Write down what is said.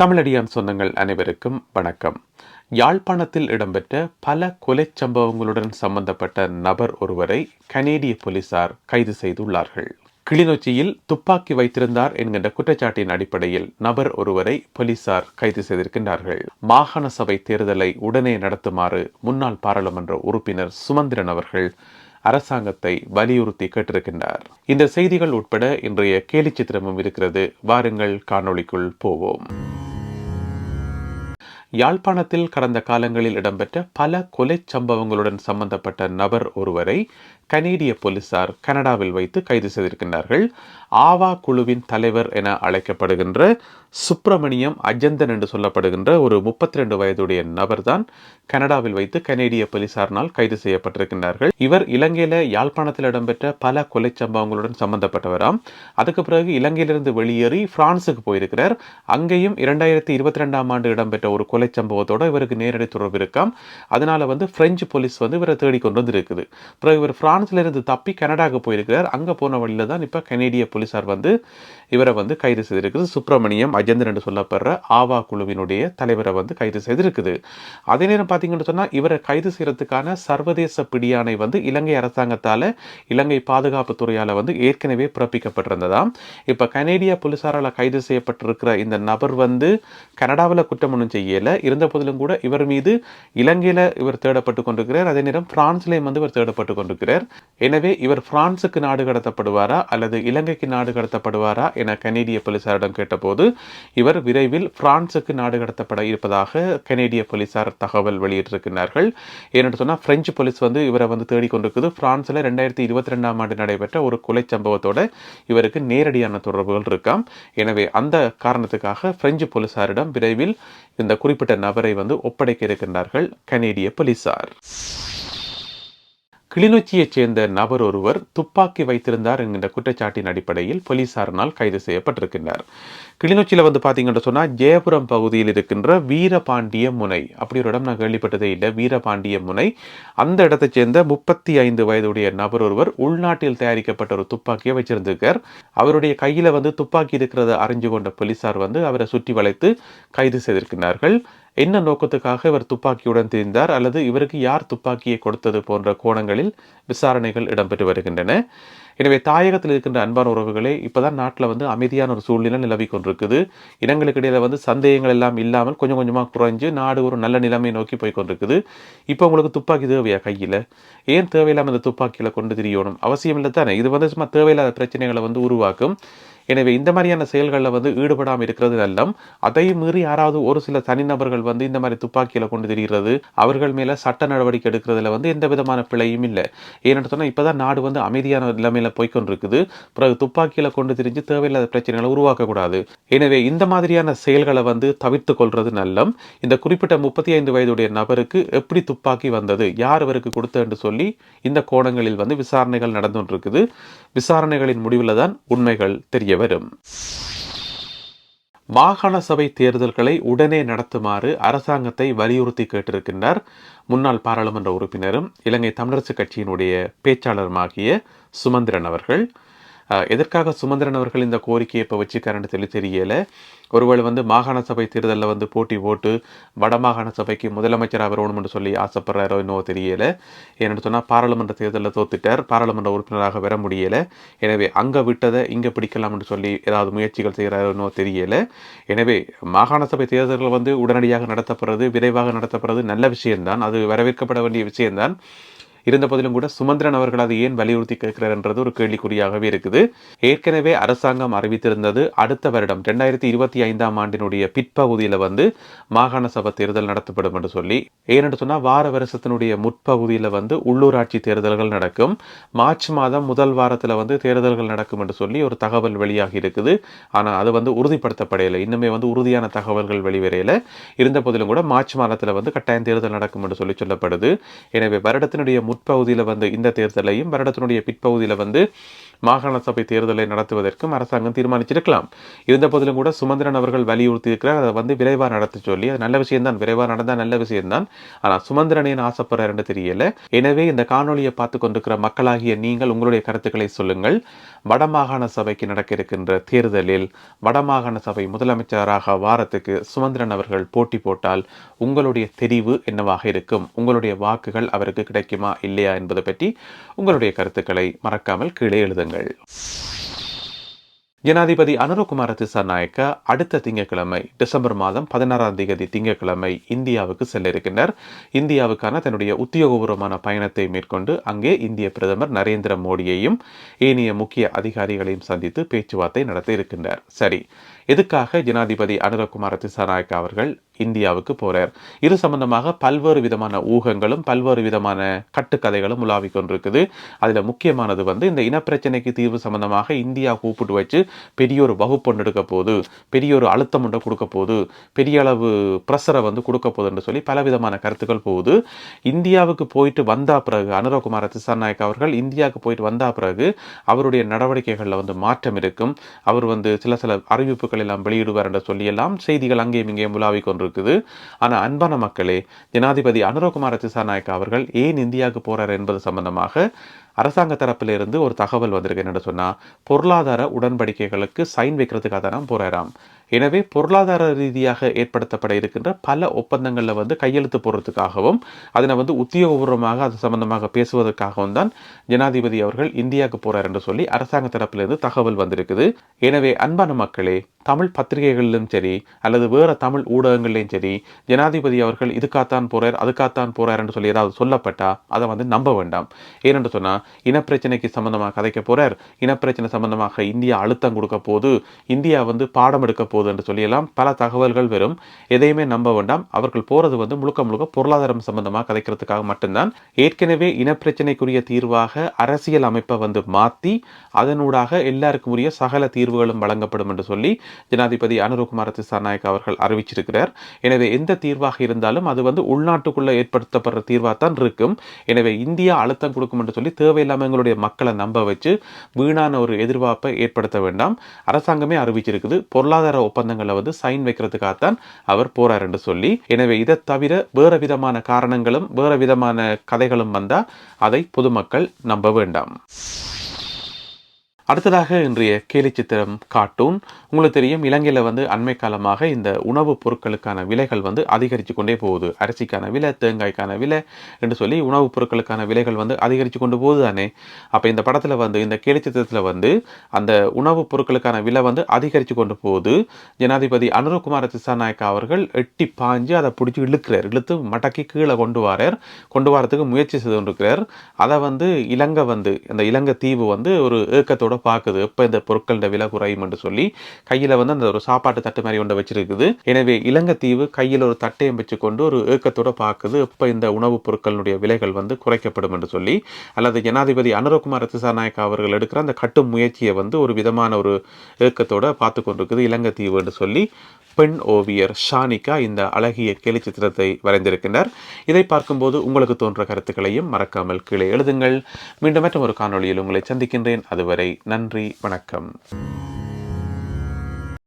தமிழடியான் சொந்தங்கள் அனைவருக்கும் வணக்கம். யாழ்ப்பாணத்தில் இடம்பெற்ற பல கொலைச் சம்பவங்களுடன் சம்பந்தப்பட்ட நபர் ஒருவரை கனேடிய போலீசார் கைது செய்துள்ளார்கள். கிளிநொச்சியில் துப்பாக்கி வைத்திருந்தார் என்கின்ற குற்றச்சாட்டின் அடிப்படையில் நபர் ஒருவரை போலீசார் கைது செய்திருக்கின்றார்கள். மாகாண சபை தேர்தலை உடனே நடத்துமாறு முன்னாள் பாராளுமன்ற உறுப்பினர் சுமந்திரன் அவர்கள் அரசாங்கத்தை வலியுறுத்தி கேட்டிருக்கின்றார். இந்த செய்திகள் உட்பட இன்றைய கேலி சித்திரமும் இருக்கிறது. வாருங்கள் காணொளிக்குள் போவோம். யாழ்ப்பாணத்தில் கடந்த காலங்களில் இடம்பெற்ற பல கொலை சம்பவங்களுடன் சம்பந்தப்பட்ட நபர் ஒருவரை கனேடிய போலீசார் கனடாவில் வைத்து கைது செய்திருக்கின்றார்கள். ஆவா குழுவின் தலைவர் என அழைக்கப்படுகின்ற சுப்பிரமணியம் அஜந்தன் என்று சொல்லப்படுகின்ற ஒரு முப்பத்தி ரெண்டு வயதுடைய நபர்தான் கனடாவில் வைத்து கனேடிய போலீசாரினால் கைது செய்யப்பட்டிருக்கின்றார்கள். இவர் இலங்கையில யாழ்ப்பாணத்தில் இடம்பெற்ற பல கொலை சம்பவங்களுடன் சம்பந்தப்பட்டவராம். அதுக்கு பிறகு இலங்கையிலிருந்து வெளியேறி பிரான்சுக்கு போயிருக்கிறார். அங்கேயும் இரண்டாயிரத்தி இருபத்தி ரெண்டாம் ஆண்டு இடம்பெற்ற ஒரு கொலை சம்பவத்தோட இவருக்கு நேரடி தொடர்பு இருக்காம். அதனால வந்து பிரெஞ்சு போலீஸ் வந்து இவரை தேடிக்கொண்டு வந்திருக்குது. பிறகு இவர் பிரான்ஸ்ல இருந்து தப்பி கனடாவுக்கு போயிருக்கிறார். அங்கே போன வழியில தான் இப்போ கனேடிய போலீசார் வந்து இவரை வந்து கைது செய்திருக்குது. சுப்பிரமணியம் அஜந்தன் என்று சொல்லப்படுற ஆவா குழுவினுடைய தலைவரை வந்து கைது செய்திருக்குது. அதே நேரம் பார்த்தீங்கன்னு சொன்னால் இவரை கைது செய்கிறதுக்கான சர்வதேச பிடியாணை வந்து இலங்கை அரசாங்கத்தால் இலங்கை பாதுகாப்பு துறையால் வந்து ஏற்கனவே பிறப்பிக்கப்பட்டிருந்ததாம். இப்போ கனேடிய போலீஸாரால் கைது செய்யப்பட்டிருக்கிற இந்த நபர் வந்து கனடாவில் குற்றம் ஒன்றும் செய்யலை. இருந்த போதிலும் கூட இவர் மீது இலங்கையில் இவர் தேடப்பட்டு கொண்டிருக்கிறார். அதே நேரம் பிரான்ஸ்லேயும் வந்து இவர் தேடப்பட்டு கொண்டிருக்கிறார். எனவே இவர் பிரான்சுக்கு நாடு கடத்தப்படுவாரா அல்லது இலங்கைக்கு நாடு கடத்தப்படுவாரா என கனேடிய போலீசாரிடம் கேட்டபோது இவர் விரைவில் பிரான்சுக்கு நாடு கடத்தப்பட இருப்பதாக கனேடிய போலீசார் தகவல் வெளியிட்டிருக்கிறார்கள் ஏன்னு சொன்னால் பிரெஞ்சு போலீஸ் வந்து இவரை வந்து தேடிக்கொண்டிருக்குது பிரான்ஸில் ரெண்டாயிரத்தி இருபத்தி ரெண்டாம் ஆண்டு நடைபெற்ற ஒரு கொலை சம்பவத்தோட இவருக்கு நேரடியான தொடர்புகள் இருக்காம் எனவே அந்த காரணத்துக்காக பிரெஞ்சு போலீசாரிடம் விரைவில் இந்த குறிப்பிட்ட நபரை வந்து ஒப்படைக்க இருக்கின்றார்கள் கனேடிய போலீசார். கிளிநொச்சியைச் சேர்ந்த நபர் ஒருவர் துப்பாக்கி வைத்திருந்தார் என்கின்ற குற்றச்சாட்டின் அடிப்படையில் போலீசாரினால் கைது செய்யப்பட்டிருக்கின்றார். கிளிநொச்சியில் வந்து பார்த்தீங்கன்னு சொன்னால் ஜெயபுரம் பகுதியில் இருக்கின்ற வீரபாண்டிய முனை. அப்படி ஒரு இடம் நான் கேள்விப்பட்டதே இல்லை. வீரபாண்டிய முனை. அந்த இடத்தைச் சேர்ந்த முப்பத்தி ஐந்து வயதுடைய நபர் ஒருவர் உள்நாட்டில் தயாரிக்கப்பட்ட ஒரு துப்பாக்கியை வச்சிருந்திருக்கார் அவருடைய கையில் வந்து துப்பாக்கி இருக்கிறத அறிஞ்சு கொண்ட போலீசார் வந்து அவரை சுற்றி வளைத்து கைது செய்திருக்கிறார்கள் என்ன நோக்கத்துக்காக இவர் துப்பாக்கியுடன் தெரிந்தார்? அல்லது இவருக்கு யார் துப்பாக்கியை கொடுத்தது போன்ற கோணங்களில் விசாரணைகள் இடம்பெற்று வருகின்றன. எனவே தாயகத்தில் இருக்கின்ற அன்பான உறவுகளே இப்போதான் நாட்டில் வந்து அமைதியான ஒரு சூழ்நிலை நிலவி கொண்டிருக்குது. இனங்களுக்கு இடையில் வந்து சந்தேகங்கள் எல்லாம் இல்லாமல் கொஞ்சம் கொஞ்சமாக குறைஞ்சு நாடு ஒரு நல்ல நிலைமையை நோக்கி போய் கொண்டிருக்குது. இப்போ உங்களுக்கு துப்பாக்கி தேவையா கையில்? ஏன் தேவையில்லாமல் இந்த துப்பாக்கியில் கொண்டு திரியணும்? அவசியம் இல்லை தானே? இது வந்து சும்மா தேவையில்லாத பிரச்சனைகளை வந்து உருவாக்கும். எனவே இந்த மாதிரியான செயல்களில் வந்து ஈடுபடாமல் இருக்கிறது நல்லம். அதையும் மீறி யாராவது ஒரு சில தனிநபர்கள் வந்து இந்த மாதிரி துப்பாக்கியில் கொண்டு திரிகிறது அவர்கள் மேலே சட்ட நடவடிக்கை எடுக்கிறதுல வந்து எந்த விதமான பிழையும் இல்லை. ஏன்னு சொன்னால் இப்போதான் நாடு வந்து அமைதியான நிலைமையில் போய்கொண்டிருக்குது பிறகு துப்பாக்கியில் கொண்டு திரிஞ்சு தேவையில்லாத பிரச்சனைகளை உருவாக்கக்கூடாது. எனவே இந்த மாதிரியான செயல்களை வந்து தவிர்த்து கொள்வது நல்லம். இந்த குறிப்பிட்ட முப்பத்தி ஐந்து வயதுடைய நபருக்கு எப்படி துப்பாக்கி வந்தது யார் அவருக்கு கொடுத்தன்னு சொல்லி இந்த கோணங்களில் வந்து விசாரணைகள் நடந்து கொண்டிருக்குது விசாரணைகளின் முடிவில் தான் உண்மைகள் தெரியும் தெரிய வரும். மாகாண சபை தேர்தல்களை உடனே நடத்துமாறு அரசாங்கத்தை வலியுறுத்தி கேட்டிருக்கின்றார் முன்னாள் பாராளுமன்ற உறுப்பினரும் இலங்கை தமிழரசு கட்சியினுடைய பேச்சாளருமாகிய சுமந்திரன் அவர்கள். எதற்காக சுமந்திரன் அவர்கள் இந்த கோரிக்கையை இப்போ வச்சுக்காரன்னு சொல்லி தெரியல. ஒருவேளை வந்து மாகாண சபை தேர்தலில் வந்து போட்டி போட்டு வடமாகாண சபைக்கு முதலமைச்சராக வரணும்னு சொல்லி ஆசைப்படுறாரோ என்னவோ தெரியலை. ஏன்னு சொன்னால் பாராளுமன்ற தேர்தலில் தோத்துட்டார். பாராளுமன்ற உறுப்பினராக வர முடியலை. எனவே அங்கே விட்டதை இங்கே பிடிக்கலாம்னு சொல்லி ஏதாவது முயற்சிகள் செய்கிறாரோ இன்னும் தெரியலை. எனவே மாகாண சபை தேர்தல்கள் வந்து உடனடியாக நடத்தப்படுறது விரைவாக நடத்தப்படுறது நல்ல விஷயம்தான். அது வரவேற்கப்பட வேண்டிய விஷயம்தான். இருந்த போதிலும் கூட சுமந்திரன் அவர்கள் அதை ஏன் வலியுறுத்தி கேட்கிறார் என்றது ஒரு கேள்விக்குறியாகவே இருக்குது. ஏற்கனவே அரசாங்கம் அறிவித்திருந்தது அடுத்த வருடம் ரெண்டாயிரத்தி இருபத்தி ஐந்தாம் ஆண்டினுடைய பிற்பகுதியில் வந்து மாகாண சபை தேர்தல் நடத்தப்படும் என்று சொல்லி. ஏனென்று சொன்னால் வார வருஷத்தினுடைய முற்பகுதியில் வந்து உள்ளூராட்சி தேர்தல்கள் நடக்கும். மார்ச் மாதம் முதல் வாரத்தில் வந்து தேர்தல்கள் நடக்கும் என்று சொல்லி ஒரு தகவல் வெளியாகி இருக்குது. ஆனால் அது வந்து உறுதிப்படுத்தப்படையில இன்னுமே வந்து உறுதியான தகவல்கள் வெளிவரையில இருந்த போதிலும் கூட மார்ச் மாதத்தில் வந்து கட்டாயம் தேர்தல் நடக்கும் என்று சொல்லி சொல்லப்படுது. எனவே வருடத்தினுடைய முற்பகுதியில் வந்து இந்த தேர்தலையும் வருடத்தினுடைய பிற்பகுதியில் வந்து மாகாண சபை தேர்தலை நடத்துவதற்கும் அரசாங்கம் தீர்மானிச்சிருக்கலாம். இருந்த போதிலும் கூட சுமந்திரன் அவர்கள் வலியுறுத்தி இருக்கிறார் அதை வந்து விரைவாக நடத்த சொல்லி அது நல்ல விஷயம்தான். விரைவாக நடந்தால் நல்ல விஷயம்தான். ஆனால் சுமந்திரனேன் ஆசைப்படுறாருன்னு தெரியல. எனவே இந்த காணொலியை பார்த்து கொண்டிருக்கிற மக்களாகிய நீங்கள் உங்களுடைய கருத்துக்களை சொல்லுங்கள். வடமாகாண சபைக்கு நடக்க இருக்கின்ற தேர்தலில் வடமாகாண சபை முதலமைச்சராக வாரத்துக்கு சுமந்திரன் அவர்கள் போட்டி போட்டால் உங்களுடைய தெரிவு என்னவாக இருக்கும்? உங்களுடைய வாக்குகள் அவருக்கு கிடைக்குமா? இல்லையா என்பதை பற்றி உங்களுடைய கருத்துக்களை மறக்காமல் கீழே எழுதுங்கள். ஜனாதிபதி அனுரகுமார திசாநாயக்க அடுத்த திங்கட்கிழமை டிசம்பர் மாதம் பதினாறாம் தேதி திங்கட்கிழமை இந்தியாவுக்கு செல்ல இருக்கின்றார் இந்தியாவுக்கான தன்னுடைய உத்தியோகபூர்வமான பயணத்தை மேற்கொண்டு அங்கே இந்திய பிரதமர் நரேந்திர மோடியையும் ஏனைய முக்கிய அதிகாரிகளையும் சந்தித்து பேச்சுவார்த்தை நடத்த இருக்கின்றார். சரி எதுக்காக ஜனாதிபதி அனுரகுமார திசாநாயக்க அவர்கள் இந்தியாவுக்கு போறார்? இது சம்பந்தமாக பல்வேறு விதமான ஊகங்களும் பல்வேறு விதமான கட்டுக்கதைகளும் உலாவிக் கொண்டிருக்குது. அதுல முக்கியமானது வந்து இந்த இனப்பிரச்சனைக்கு தீர்வு சம்பந்தமாக இந்தியா கூப்பிட்டு வச்சு பெரிய ஒரு வகுப்பு ஒன்று எடுக்க போகுது பெரிய ஒரு அழுத்தம் ஒன்று கொடுக்க போகுது பெரிய அளவு ப்ரெஷரை வந்து கொடுக்க போகுதுன்னு சொல்லி பலவிதமான கருத்துக்கள் போகுது. இந்தியாவுக்கு போயிட்டு வந்தா பிறகு அனுரகுமார திசாநாயக் அவர்கள் இந்தியாவுக்கு போயிட்டு வந்தா பிறகு அவருடைய நடவடிக்கைகளில் வந்து மாற்றம் இருக்கும். அவர் வந்து சில சில அறிவிப்புகள் எல்லாம் வெளியிடுவார் என்று சொல்லி எல்லாம் செய்திகள் அங்கேயும் இங்கேயும் உலாவிக் கொண்டிருக்குது. ஆனால் அன்பான மக்களே ஜனாதிபதி அனுரகுமார திசாநாயக் அவர்கள் ஏன் இந்தியாவுக்கு போறார் என்பது சம்பந்தமாக அரசாங்க தரப்பிலிருந்து ஒரு தகவல் வந்திருக்கு என்னென்னு சொன்னால் பொருளாதார உடன்படிக்கைகளுக்கு சைன் வைக்கிறதுக்காக தான் போகிறாராம் எனவே பொருளாதார ரீதியாக ஏற்படுத்தப்பட இருக்கின்ற பல ஒப்பந்தங்களில் வந்து கையெழுத்து போடுறதுக்காகவும் அதனை வந்து உத்தியோகபூர்வமாக அது சம்பந்தமாக பேசுவதற்காகவும் தான் ஜனாதிபதி அவர்கள் இந்தியாவுக்கு போறார் என்று சொல்லி அரசாங்க தரப்பிலிருந்து தகவல் வந்திருக்குது. எனவே அன்பான மக்களே தமிழ் பத்திரிகைகளிலும் சரி அல்லது வேற தமிழ் ஊடகங்கள்லையும் சரி ஜனாதிபதி அவர்கள் இதுக்காத்தான் போறார் அதுக்காத்தான் போறார் என்று சொல்லி ஏதாவது சொல்லப்பட்டா அதை வந்து நம்ப வேண்டாம். ஏனென்று சொன்னால் இனப்பிரச்சனைக்கு சம்பந்தமாக கதைக்க போறார் இனப்பிரச்சனை சம்பந்தமாக இந்தியா அழுத்தம் கொடுக்க போது இந்தியா வந்து பாடம் எடுக்க போகுது என்று சொல்லியெல்லாம் பல தகவல்கள் வெறும் எதையுமே நம்ப வேண்டாம். அவர்கள் போகிறது வந்து முழுக்க முழுக்க பொருளாதாரம் சம்பந்தமாக கதைக்கிறதுக்காக மட்டும்தான். ஏற்கனவே இனப்பிரச்சனைக்குரிய தீர்வாக அரசியல் அமைப்பை வந்து மாற்றி அதனூடாக எல்லாருக்கும் உரிய சகல தீர்வுகளும் வழங்கப்படும் என்று சொல்லி ஜனாதிபதி அனுரகுமார திசாநாயக் அவர்கள் அறிவிச்சிருக்கிறார். எனவே எந்த தீர்வாக இருந்தாலும் அது வந்து உள்நாட்டுக்குள்ள ஏற்படுத்தப்படுற தீர்வாக தான் இருக்கும். எனவே இந்தியா அழுத்தம் கொடுக்கும் என்று சொல்லி தேவையில்லாமல் எங்களுடைய மக்களை நம்ப வச்சு வீணான ஒரு எதிர்பார்ப்பை ஏற்படுத்த வேண்டாம். அரசாங்கமே அறிவிச்சிருக்குது. பொருளாதார ஒப்பந்தங்களை வந்து சைன் வைக்கிறதுக்காகத்தான் அவர் போறார் என்று சொல்லி எனவே இதை தவிர வேற விதமான காரணங்களும் வேற விதமான கதைகளும் வந்தா அதை பொதுமக்கள் நம்ப வேண்டாம். அடுத்ததாக இன்றைய கேலி சித்திரம் கார்ட்டூன். உங்களுக்கு தெரியும் இலங்கையில் வந்து அண்மை காலமாக இந்த உணவுப் பொருட்களுக்கான விலைகள் வந்து அதிகரித்து கொண்டே போகுது. அரிசிக்கான விலை தேங்காய்க்கான விலை என்று சொல்லி உணவுப் பொருட்களுக்கான விலைகள் வந்து அதிகரித்து கொண்டு போகுது தானே அப்போ இந்த படத்தில் வந்து இந்த கேலி சித்திரத்தில் வந்து அந்த உணவுப் பொருட்களுக்கான விலை வந்து அதிகரித்து கொண்டு போகுது. ஜனாதிபதி அனுரகுமார திசாநாயக்கா அவர்கள் எட்டி பாஞ்சு அதை பிடிச்சி இழுக்கிறார். இழுத்து மடக்கி கீழே கொண்டு வரார். கொண்டு வரதுக்கு முயற்சி செய்து கொண்டிருக்கிறார். அதை வந்து இலங்கை வந்து அந்த இலங்கை தீவு வந்து ஒரு ஏக்கத்தோட பார்க்குது. எப்போ இந்த பொருட்களோட விலை குறையும் என்று சொல்லி கையில் வந்து அந்த ஒரு சாப்பாட்டு தட்டு மாதிரி ஒன்றை வச்சிருக்குது. எனவே இலங்கைத்தீவு கையில் ஒரு தட்டையும் வச்சுக்கொண்டு ஒரு ஏக்கத்தோட பார்க்குது. எப்போ இந்த உணவுப் பொருட்களுடைய விலைகள் வந்து குறைக்கப்படும் என்று சொல்லி அல்லது ஜனாதிபதி அனுரகுமார் திசாநாயக்கா அவர்கள் எடுக்கிற அந்த கட்டும் முயற்சியை வந்து ஒரு விதமான ஒரு ஏக்கத்தோட பார்த்து கொண்டிருக்குது இலங்கை தீவு என்று சொல்லி. பெண் ஓவியர் ஷானிகா இந்த அழகிய கேலி சித்திரத்தை வரைந்திருக்கின்றார். இதை பார்க்கும்போது உங்களுக்கு தோன்ற கருத்துக்களையும் மறக்காமல் கீழே எழுதுங்கள். மீண்டும் மற்றும் ஒரு காணொளியில் உங்களை சந்திக்கின்றேன். அதுவரை நன்றி வணக்கம்.